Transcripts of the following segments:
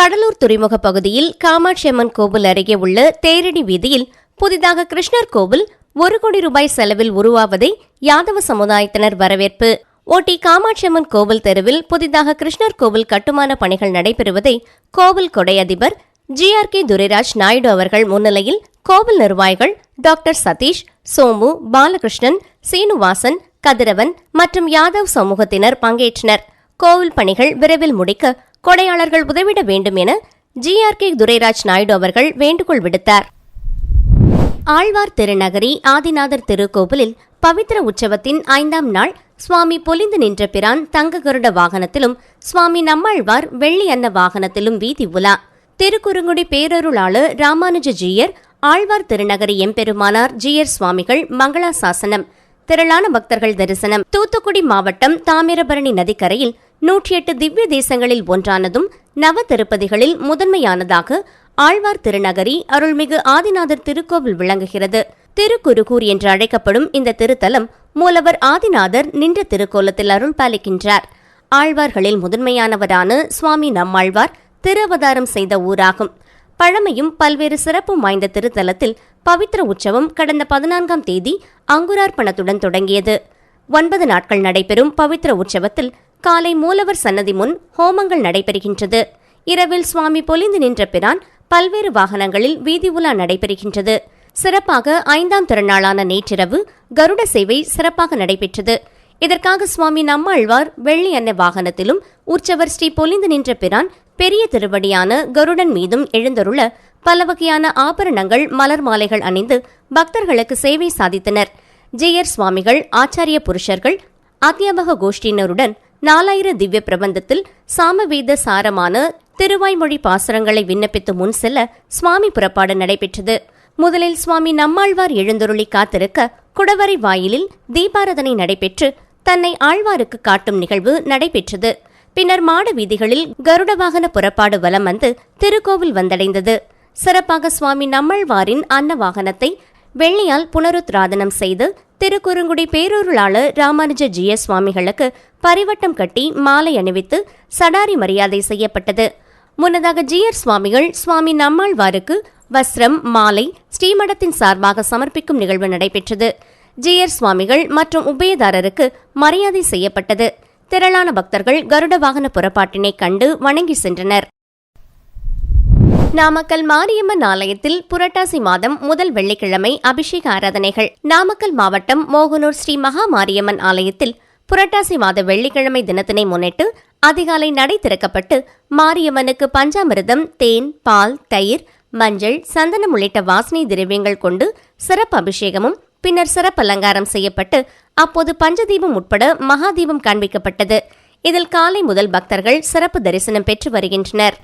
கடலூர் துறைமுக பகுதியில் காமாட்சியம்மன் கோவில் அருகே உள்ள தேரடி வீதியில் புதிதாக கிருஷ்ணர் கோவில் ஒரு கோடி ரூபாய் செலவில் உருவாவதை யாதவ சமுதாயத்தினர் வரவேற்பு. ஓட்டி காமாட்சியம்மன் கோவில் தெருவில் புதிதாக கிருஷ்ணர் கோவில் கட்டுமான பணிகள் நடைபெறுவதை கோவில் கொடை அதிபர் G R K Durairaj Naidu அவர்கள் முன்னிலையில் கோவில் நிர்வாகிகள் டாக்டர் சதீஷ் சோமு பாலகிருஷ்ணன் சீனுவாசன் கதிரவன் மற்றும் யாதவ் சமூகத்தினர் பங்கேற்றனர். கோவில் பணிகள் விரைவில் முடிக்க கொடையாளர்கள் உதவிட வேண்டும் என G R K Durairaj Naidu அவர்கள் வேண்டுகோள் விடுத்தார். ஆழ்வார் திருநகரி ஆதிநாதர் திருக்கோவிலில் பவித்ர உற்சவத்தின் ஐந்தாம் நாள் சுவாமி பொலிந்து நின்ற பிரான் தங்க கருட வாகனத்திலும் சுவாமி நம்மாழ்வார் வெள்ளி அன்ன வாகனத்திலும் வீதி உலா. திருக்குறுங்குடி பேரருளாளர் ராமானுஜ ஜீயர் ஆழ்வார் திருநகரி எம்பெருமானார் ஜீயர் சுவாமிகள் மங்களா சாசனம் திரளான பக்தர்கள் தரிசனம். தூத்துக்குடி மாவட்டம் தாமிரபரணி நதிக்கரையில் நூற்றி எட்டு திவ்ய தேசங்களில் ஒன்றானதும் நவ திருப்பதிகளில் முதன்மையானதாக ஆழ்வார் திருநகரி அருள்மிகு ஆதிநாதர் திருக்கோவில் விளங்குகிறது. திருக்குருகூர் என்று அழைக்கப்படும் இந்த திருத்தலம் மூலவர் ஆதிநாதர் நின்ற திருக்கோலத்தில் அருள் பாலிக்கின்றார். ஆழ்வார்களில் முதன்மையானவரான சுவாமி நம்மாழ்வார் திருவதாரம் செய்த ஊராகும். பழமையும் பல்வேறு சிறப்பும் வாய்ந்த திருத்தலத்தில் பவித்ர உற்சவம் கடந்த பதினான்காம் தேதி அங்குரார்ப்பணத்துடன் தொடங்கியது. ஒன்பது நாட்கள் நடைபெறும் பவித்ர உற்சவத்தில் காலை மூலவர் சன்னதி முன் ஹோமங்கள் நடைபெறுகின்றது. இரவில் சுவாமி பொலிந்து நின்ற பிரான் பல்வேறு வாகனங்களில் வீதி உலா நடைபெறுகின்றது. சிறப்பாக ஐந்தாம் திருநாளான நேற்றிரவு கருட சேவை சிறப்பாக நடைபெற்றது. இதற்காக சுவாமி நம்மாழ்வார் வெள்ளி அன்ன வாகனத்திலும் உற்சவர் ஸ்ரீ பொலிந்து நின்ற பிரான் பெரிய திருவடியான கருடன் மீதும் எழுந்தருள பல வகையான ஆபரணங்கள் மலர் மாலைகள் அணிந்து பக்தர்களுக்கு சேவை சாதித்தனர். ஜெயர் சுவாமிகள் ஆச்சாரிய புருஷர்கள் அத்தியாபக கோஷ்டியினருடன் நாலாயிர திவ்ய பிரபந்தத்தில் சாமவேத சாரமான திருவாய்மொழி பாசுரங்களை விண்ணப்பித்து முன் செல்ல சுவாமி புறப்பாடு நடைபெற்றது. முதலில் சுவாமி நம்மாழ்வார் எழுந்தருளி காத்திருக்க குடவரை வாயிலில் தீபாரதனை நடைபெற்று தன்னை ஆழ்வாருக்கு காட்டும் நிகழ்வு நடைபெற்றது. பின்னர் மாட வீதிகளில் கருட வாகன புறப்பாடு வலம் வந்து திருக்கோவில் வந்தடைந்தது. சிறப்பாக சுவாமி நம்மாழ்வாரின் அன்ன வாகனத்தை வெள்ளியால் புனருத்ராதனம் செய்து திருக்குறுங்குடி பேரூருளாளர் ராமானுஜ ஜிய சுவாமிகளுக்கு பரிவட்டம் கட்டி மாலை அணிவித்து சடாரி மரியாதை செய்யப்பட்டது. முன்னதாக ஜியர் சுவாமிகள் சுவாமி நம்மாழ்வாருக்கு வஸ்திரம் மாலை ஸ்ரீமடத்தின் சார்பாக சமர்ப்பிக்கும் நிகழ்வு நடைபெற்றது. ஜியர் சுவாமிகள் மற்றும் உபயதாரருக்கு மரியாதை செய்யப்பட்டது. திரளான பக்தர்கள் கருட வாகன புறப்பாட்டினை கண்டு வணங்கி சென்றனர். நாமக்கல் மாரியம்மன் ஆலயத்தில் புரட்டாசி மாதம் முதல் வெள்ளிக்கிழமை அபிஷேக ஆராதனைகள். நாமக்கல் மாவட்டம் மோகனூர் ஸ்ரீ மகா மாரியம்மன் ஆலயத்தில் புரட்டாசி மாத வெள்ளிக்கிழமை தினத்தினை முன்னிட்டு அதிகாலை நடை திறக்கப்பட்டு மாரியம்மனுக்கு பஞ்சாமிர்தம் தேன் பால் தயிர் மஞ்சள் சந்தனம் உள்ளிட்ட வாசனை திரவியங்கள் கொண்டு சிறப்பு அபிஷேகமும் பின்னர் சிறப்பு அலங்காரம் செய்யப்பட்டு அப்போது பஞ்சதீபம் உட்பட மகாதீபம் காண்பிக்கப்பட்டது. இதில் காலை முதல் பக்தர்கள் சிறப்பு தரிசனம் பெற்று வருகின்றனர்.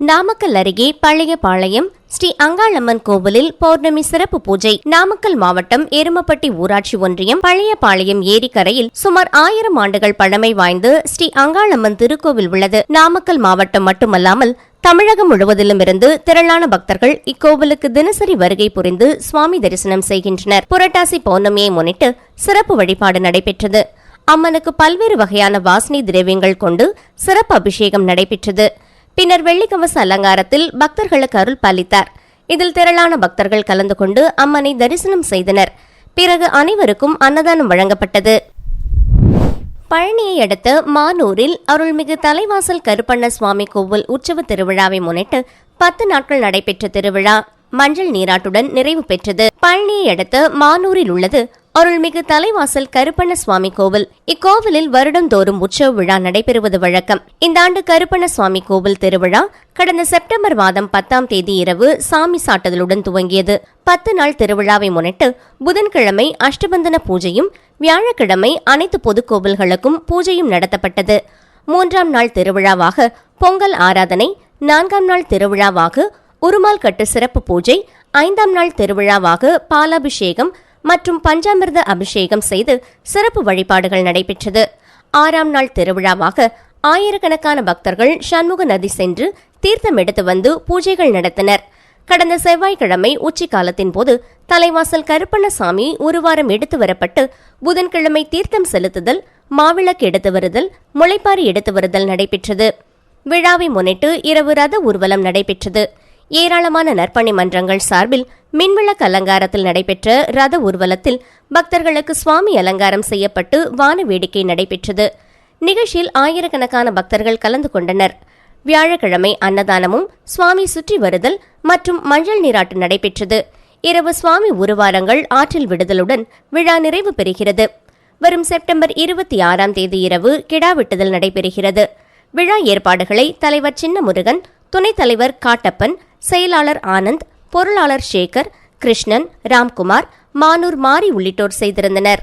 நாமக்கல் அருகே பழைய பாளையம் ஸ்ரீ அங்காளம்மன் கோவிலில் பௌர்ணமி சிறப்பு பூஜை. நாமக்கல் மாவட்டம் எருமப்பட்டி ஊராட்சி ஒன்றியம் பழைய பாளையம் ஏரிக்கரையில் சுமார் ஆயிரம் ஆண்டுகள் பழமை வாய்ந்த ஸ்ரீ அங்காளம்மன் திருக்கோவில் உள்ளது. நாமக்கல் மாவட்டம் மட்டுமல்லாமல் தமிழகம் முழுவதிலும் இருந்து திரளான பக்தர்கள் இக்கோவிலுக்கு தினசரி வருகை புரிந்து சுவாமி தரிசனம் செய்கின்றனர். புரட்டாசி பௌர்ணமியை முன்னிட்டு சிறப்பு வழிபாடு நடைபெற்றது. அம்மனுக்கு பல்வேறு வகையான வாசனை திரவியங்கள் கொண்டு சிறப்பு அபிஷேகம் நடைபெற்றது. பின்னர் வெள்ளிக்கவச அலங்காரத்தில் பக்தர்களுக்கு அருள் பாலித்தார். இதில் திரளான பக்தர்கள் கலந்து கொண்டு அம்மனை தரிசனம் செய்தனர். பிறகு அனைவருக்கும் அன்னதானம் வழங்கப்பட்டது. பழனியை அடுத்த மானூரில் அருள்மிகு தலைவாசல் கருப்பண்ண சுவாமி கோவில் உற்சவ திருவிழாவை முன்னிட்டு பத்து நாட்கள் நடைபெற்ற திருவிழா மஞ்சள் நீராட்டுடன் நிறைவு பெற்றது. பழனியை அடுத்த மானூரில் உள்ளது அருள்மிகு தலைவாசல் கருப்பண்ண சுவாமி கோவில். இக்கோவிலில் வருடந்தோறும் உற்சவ விழா நடைபெறுவது வழக்கம். இந்த ஆண்டு கருப்பண்ண சுவாமி கோவில் திருவிழா கடந்த செப்டம்பர் மாதம் பத்தாம் தேதி இரவு சாமி சாட்டுதலுடன் துவங்கியது. பத்து நாள் திருவிழாவை முன்னிட்டு புதன்கிழமை அஷ்டபந்தன பூஜையும் வியாழக்கிழமை அனைத்து பொது கோவில்களுக்கும் பூஜையும் நடத்தப்பட்டது. மூன்றாம் நாள் திருவிழாவாக பொங்கல் ஆராதனை நான்காம் நாள் திருவிழாவாக உருமால் கட்டு சிறப்பு பூஜை ஐந்தாம் நாள் திருவிழாவாக பாலாபிஷேகம் மற்றும் பஞ்சாமிர்த அபிஷேகம் செய்து சிறப்பு வழிபாடுகள் நடைபெற்றது. ஆறாம் நாள் திருவிழாவாக ஆயிரக்கணக்கான பக்தர்கள் சண்முக நதி சென்று தீர்த்தம் எடுத்து வந்து பூஜைகள் நடத்தினர். கடந்த செவ்வாய்க்கிழமை உச்சி காலத்தின் போது தலைவாசல் கருப்பண்ணசாமி ஒரு வாரம் எடுத்து வரப்பட்டு புதன்கிழமை தீர்த்தம் செலுத்துதல் மாவிளக்கு எடுத்து வருதல் முளைப்பாரி எடுத்து வருதல் நடைபெற்றது. விழாவை முன்னிட்டு இரவு ரத ஊர்வலம் நடைபெற்றது. ஏராளமான நற்பணி மன்றங்கள் சார்பில் மின்விளக்கு அலங்காரத்தில் நடைபெற்ற ரத ஊர்வலத்தில் பக்தர்களுக்கு சுவாமி அலங்காரம் செய்யப்பட்டு வான வேடிக்கை நடைபெற்றது. நிகழ்ச்சியில் ஆயிரக்கணக்கான பக்தர்கள் கலந்து கொண்டனர். வியாழக்கிழமை அன்னதானமும் சுவாமி சுற்றி வருதல் மற்றும் மஞ்சள் நீராட்டு நடைபெற்றது. இரவு சுவாமி உருவாரங்கள் ஆற்றில் விடுதலுடன் விழா நிறைவு பெறுகிறது. வரும் செப்டம்பர் இருபத்தி ஆறாம் தேதி இரவு கிடாவெட்டுதல் நடைபெறுகிறது. விழா ஏற்பாடுகளை தலைவர் சின்னமுருகன் துணைத் தலைவர் காட்டப்பன் செயலாளர் ஆனந்த் பொருளாளர் சேகர் கிருஷ்ணன் ராம்குமார் மானூர் மாரி உள்ளிட்டோர் செய்திருந்தனர்.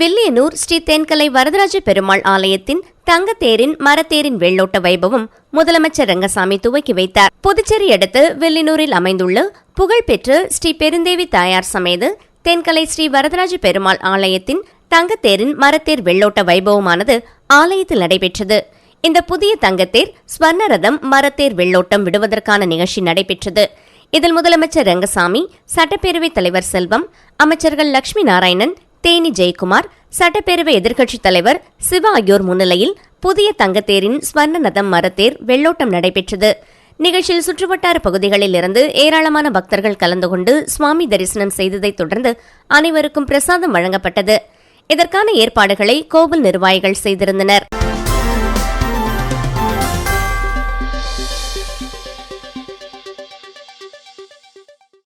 வில்லியனூர் ஸ்ரீ தென்கலை வரதராஜ பெருமாள் ஆலயத்தின் தங்கத்தேரின் மரத்தேரின் வெள்ளோட்ட வைபவம் முதலமைச்சர் ரங்கசாமி துவக்கி வைத்தார். புதுச்சேரி அடுத்து வில்லியனூரில் அமைந்துள்ள புகழ்பெற்ற ஸ்ரீ பெருந்தேவி தாயார் சமேத தென்கலை ஸ்ரீ வரதராஜ பெருமாள் ஆலயத்தின் தங்கத்தேரின் மரத்தேர் வெள்ளோட்ட வைபவமானது ஆலயத்தில் நடைபெற்றது. இந்த புதிய தங்கத்தேர் ஸ்வர்ணரதம் மரத்தேர் வெள்ளோட்டம் விடுவதற்கான நிகழ்ச்சி நடைபெற்றது. இதில் முதலமைச்சர் ரங்கசாமி சட்டப்பேரவைத் தலைவர் செல்வம் அமைச்சர்கள் லட்சுமி நாராயணன் தேனி ஜெயக்குமார் சட்டப்பேரவை எதிர்க்கட்சித் தலைவர் சிவா ஆகியோர் முன்னிலையில் புதிய தங்கத்தேரின் ஸ்வர்ணநதம் மரத்தேர் வெள்ளோட்டம் நடைபெற்றது. நிகழ்ச்சியில் சுற்றுவட்டார பகுதிகளில் இருந்து ஏராளமான பக்தர்கள் கலந்து கொண்டு சுவாமி தரிசனம் செய்ததைத் தொடர்ந்து அனைவருக்கும் பிரசாதம் வழங்கப்பட்டது. இதற்கான ஏற்பாடுகளை கோவில் நிர்வாகிகள் செய்திருந்தனர்.